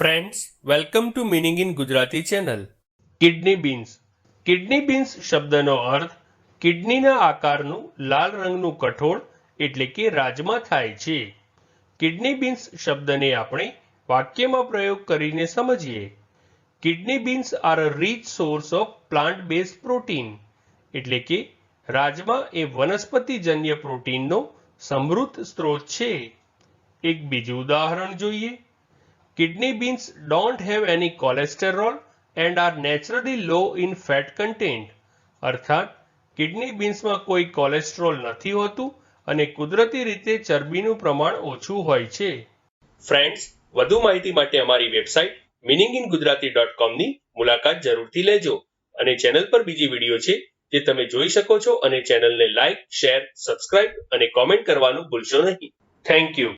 Friends welcome to meaning in Gujarati channel kidney beans kidney beans શબ્દનો અર્થ કિડનીના આકારનું લાલ રંગનું કઠોળ એટલે કે રાજમા થાય છે. કિડની બીન્સ શબ્દને આપણે વાક્યમાં પ્રયોગ કરીને સમજીએ. Kidney beans are a rich source of plant base protein એટલે કે રાજમા એ વનસ્પતિજન્ય પ્રોટીનનો સમૃદ્ધ સ્ત્રોત છે. એક બીજું ઉદાહરણ જોઈએ. Kidney beans don't have any cholesterol and are naturally low in fat content અર્થાત કિડની બીન્સમાં કોઈ કોલેસ્ટ્રોલ નથી હોતું અને કુદરતી રીતે ચરબીનું પ્રમાણ ઓછું હોય છે. ફ્રેન્ડ્સ વધુ માહિતી માટે અમારી website meaning in Gujarati dot કોમની મુલાકાત જરૂરથી લેજો અને ચેનલ પર બીજી વીડિયો છે જે તમે જોઈ શકો છો અને ચેનલને લાઇક શેર સબસ્ક્રાઇબ અને કોમેન્ટ કરવાનું ભૂલશો નહીં. Thank you